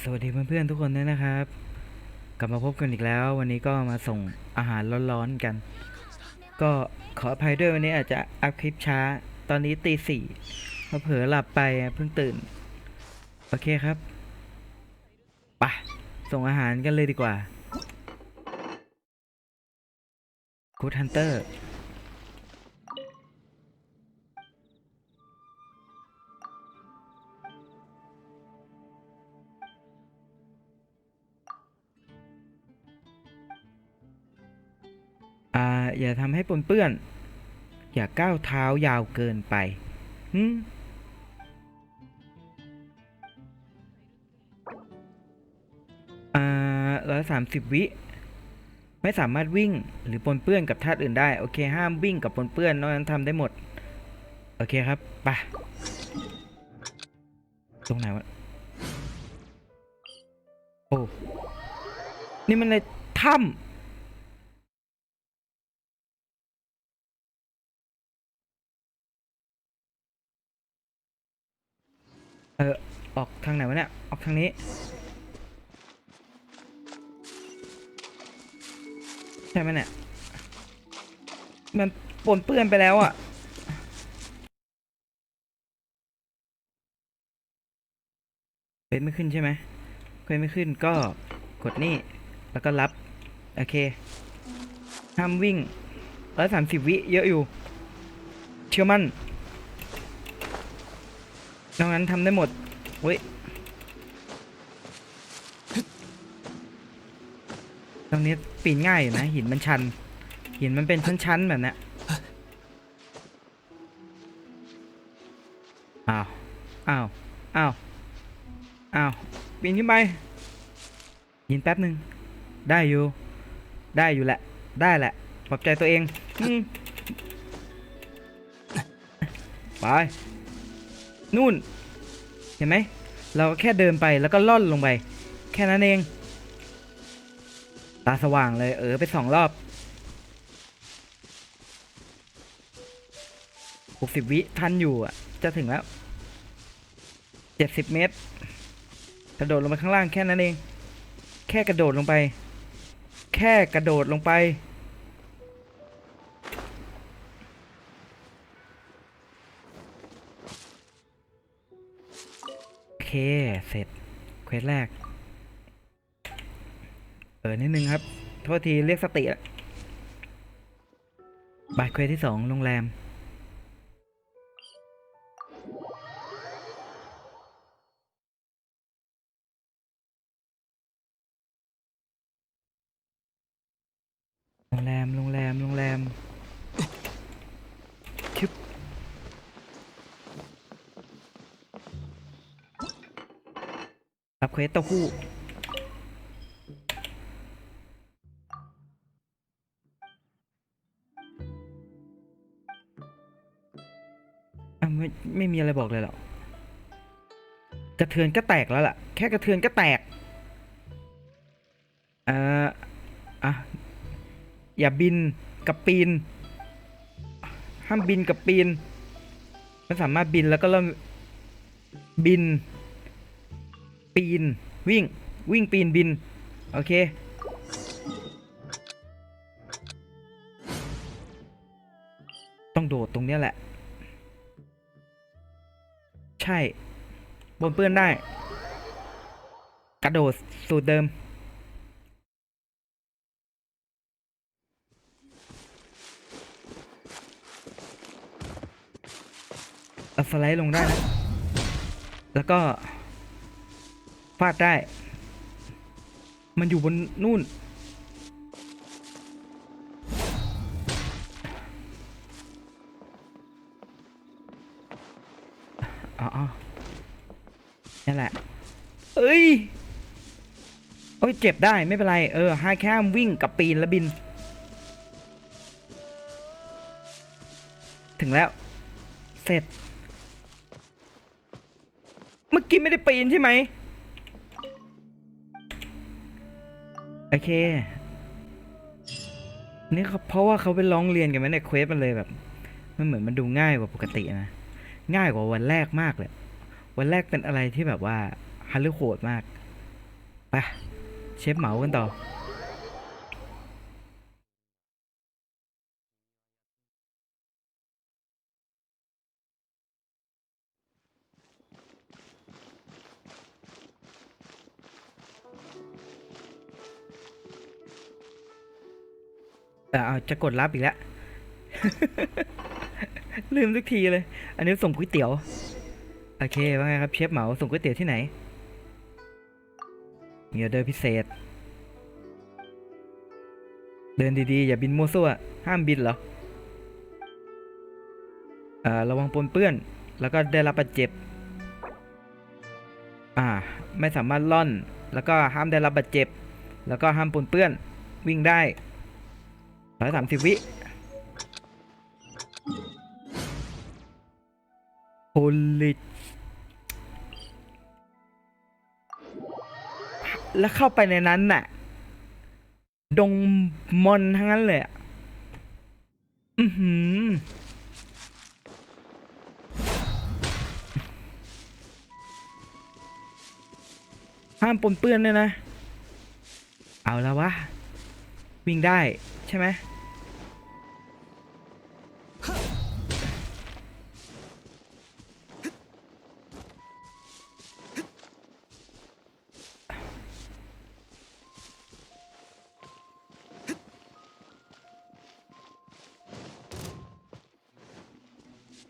สวัสดีเพื่อนๆทุกคนด้วยนะครับ กลับมาพบกันอีกแล้ว วันนี้ก็มาส่งอาหารร้อนๆกัน ก็ขออภัยด้วยวันนี้อาจจะอัพคลิปช้า ตอนนี้ตีสี่มาเผลอหลับไปเพิ่งตื่น โอเคครับไปส่งอาหารกันเลยดีกว่าคูดฮันเตอร์ อย่าทำให้ปนเปื้อน อย่าก้าวเท้ายาวเกินไปหืมอ่าร้อยสามสิบวิ ไม่สามารถวิ่งหรือปนเปื้อนกับธาตุอื่นได้ โอเค ห้ามวิ่งกับปนเปื้อนนอกนั้นทำได้หมด โอเคครับไปตรงไหนวะ โอ้ นี่มันในถ้ำ เออ ออกทางไหนวะเนี่ย ออกทางนี้ ใช่ไหมเนี่ย มันปนเปื้อนไปแล้วอะ่ะเป็นไม่ขึ้นใช่ไหมเคยไม่ขึ้นก็กดนี่ แล้วก็รับ โอเค ห้ามวิ่งร้อยสามสิบวิเยอะอยู่ เชื่อมั่น นอกนั้นทำได้หมดเว้ยตรงนี้ปีนง่ายอยู่นะ หินมันชัน หินมันเป็นชั้นๆแบบนี้อ้าวอ้าวอ้าวอ้าวปีนขึ้นไปยินแป๊บหนึ่งได้อยู่ ได้อยู่แหละ ได้แหละปลอบใจตัวเองอไป นู่น เห็นไหม เราแค่เดินไปแล้วก็ล่อนลงไป แค่นั้นเอง ตาสว่างเลย เออไปสองรอบหกสิบวิทันอยู่อะ จะถึงแล้วเจ็ดสิบเมตร กระโดดลงไปข้างล่างแค่นั้นเอง แค่กระโดดลงไป แค่กระโดดลงไป เคเสร็จเควสแรก เออนิดนึงครับ โทษทีเรียกสติอะบายเควสที่สองโรงแรม โรงแรม โรงแรม โรงแรม เควสเต้าหู้อะไม่ไม่มีอะไรบอกเลยหรอกกระเทือนก็แตกแล้วล่ะ แค่กระเทือนก็แตก เอ่ออะ อย่าบินกับปีน ห้ามบินกับปีน มันสามารถบินแล้วก็เริ่มบิน ปีน วิ่ง วิ่งปีนบิน โอเค ต้องโดดตรงเนี้ยแหละ ใช่ บนเปื้อนได้ กระโดดสูตรเดิมเอาสไลด์ลงได้นะ แล้วก็ ฟาดได้ มันอยู่บนนู่น อ๋อนั่แหละ เอ้ยโอ้ย เจ็บได้ไม่เป็นไร เออให้แค่วิ่งกับปีนแล้วบิน ถึงแล้ว เสร็จ เมื่อกี้ไม่ได้ปีนใช่ไหม โอเค นี่เขาเพราะว่าเขาไปร้องเรียนกันไหมในเควสมันเลยแบบ มันเหมือนมันดูง่ายกว่าปกตินะ ง่ายกว่าวันแรกมากเลย วันแรกเป็นอะไรที่แบบว่าฮัลโหลโหดมาก ไป เชฟเหมากันต่อ เออเอาจะกดรับอีกแล้ว ลืมทุกทีเลย อันนี้ส่งก๋วยเตี๋ยว โอเค ว่าไงครับเชฟเหมาส่งก๋วยเตี๋ยวที่ไหน มีออเดอร์พิเศษ เดินดีๆ อย่าบินมั่วซั่ว ห้ามบินเหรอเอ่อระวังปนเปื้อน แล้วก็ได้รับบาดเจ็บ อ่า ไม่สามารถล่อน แล้วก็ห้ามได้รับบาดเจ็บ แล้วก็ห้ามปนเปื้อน วิ่งได้ ร้อยสามสิบวิโฮลิแล้วเข้าไปในนั้นน่ะ ดงมอนทั้งนั้นเลยอะ อือหือห้ามปนเปื้อนด้วยนะ เอาแล้ววะ วิ่งได้ใช่ไหม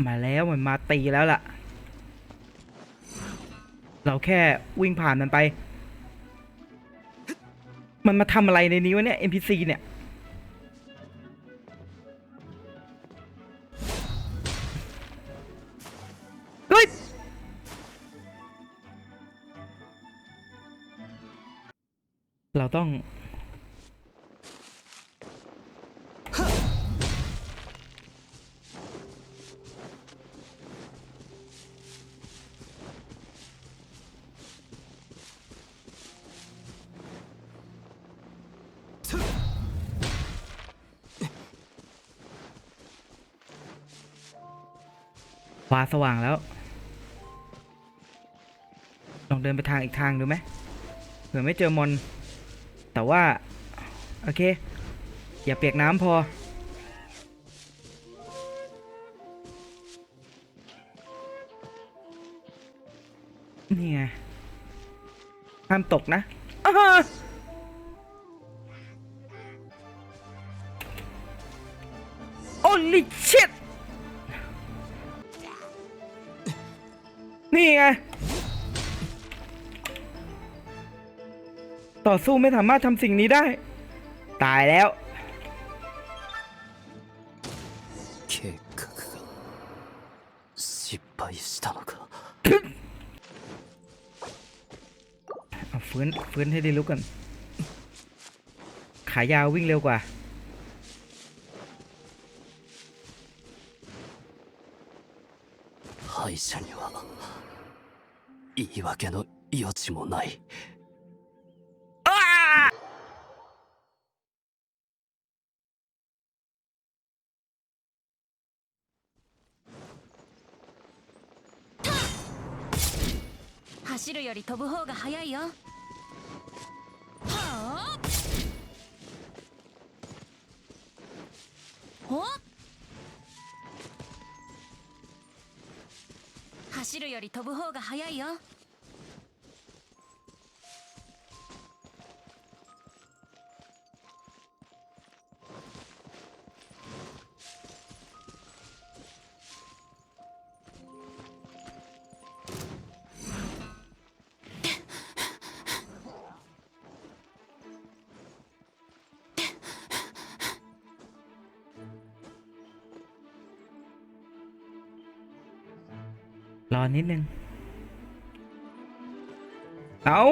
มาแล้วมันมาตีแล้วล่ะ เราแค่วิ่งผ่านมันไป มันมาทำอะไรในนี้วะเนี่ย NPC เนี่ย เฮ้ย เราต้อง ฟ้าสว่างแล้ว ลองเดินไปทางอีกทางดูไหมเผื่อไม่เจอมอน แต่ว่า โอเค อย่าเปียกน้ำพอ นี่ไงห้ามตกนะโอ้ลิชิต นี่ไง ต่อสู้ไม่สามารถทำสิ่งนี้ได้ ตายแล้ว 計画が失敗したのか เอาฟื้นฟื้นให้ได้ลุกกัน ขายาววิ่งเร็วกว่า 敗者には 言い訳の余地もない。走るより飛ぶ方が早いよ。はあ？ほ走るより飛ぶ方が早いよ。 รอนิดนึง เอา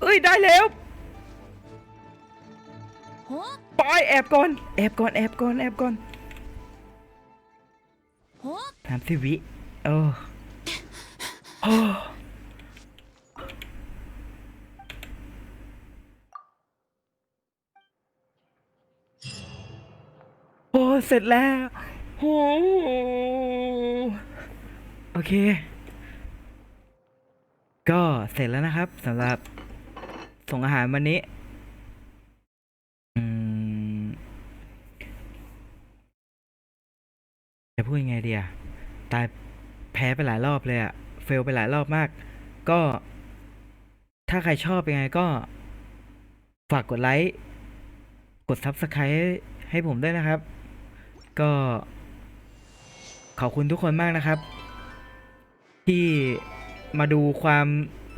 เอ้ย ได้แล้ว ปอยแอบก่อน แอบก่อน แอบก่อน แอบก่อนสามสิบวิโอ้โอ้โอ้ เสร็จแล้วโอ้โอเค ก็เสร็จแล้วนะครับสำหรับส่งอาหารวันนี้ อืม จะ พูดยังไงเดีอะตายแพ้ไปหลายรอบเลยอะเฟลไปหลายรอบมาก ก็ ถ้าใครชอบยังไงก็ ฝากกดไลค์ กด Subscribe ให้ผมด้วยนะครับ ก็ ขอบคุณทุกคนมากนะครับ ที่มาดูความ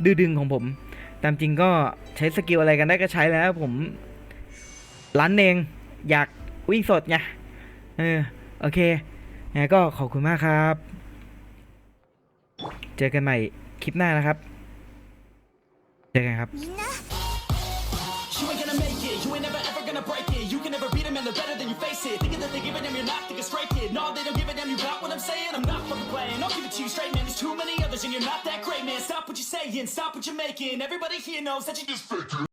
ดื้อดึงของผม ตามจริงก็ใช้สกิลอะไรกันได้ก็ใช้แล้วผมรันเองอยากวิ่งสดไงเออโอเค นะก็ขอบคุณมากครับ เจอกันใหม่คลิปหน้านะครับ เจอกันครับ stop what you're saying, stop what you're making. Everybody here knows that you just faking.